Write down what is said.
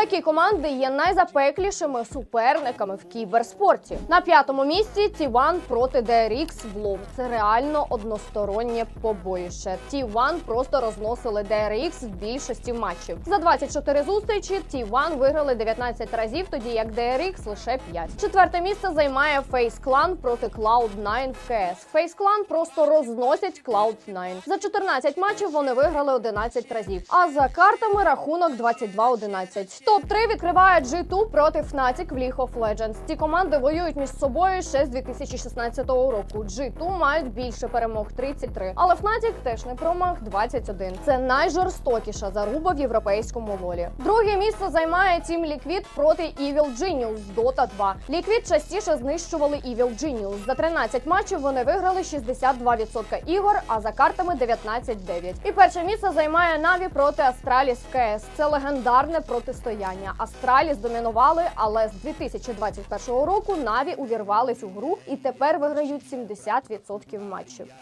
Які команди є найзапеклішими суперниками в кіберспорті? На п'ятому місці T1 проти DRX в лов. Це реально одностороннє побоїще. T1 просто розносили DRX в більшості матчів. За 24 зустрічі T1 виграли 19 разів, тоді як DRX лише 5. Четверте місце займає Face Clan проти Cloud9 в КС. Face Clan просто розносять Cloud9. За 14 матчів вони виграли 11 разів. А за картами рахунок 22-11. Топ 3 відкриває G2 проти Fnatic в League of Legends. Ці команди воюють між собою ще з 2016 року. G2 мають більше перемог 33, але Fnatic теж не промах 21. Це найжорстокіша заруба в європейському лолі. Друге місце займає Team Liquid проти Evil Genius з Dota 2. Liquid частіше знищували Evil Genius. За 13 матчів вони виграли 62% ігор, а за картами 19-9. І перше місце займає Na'Vi проти Astralis в КС. Це легендарне протистояння. Astralis домінували, але з 2021 року Наві увірвались у гру і тепер виграють 70% матчів.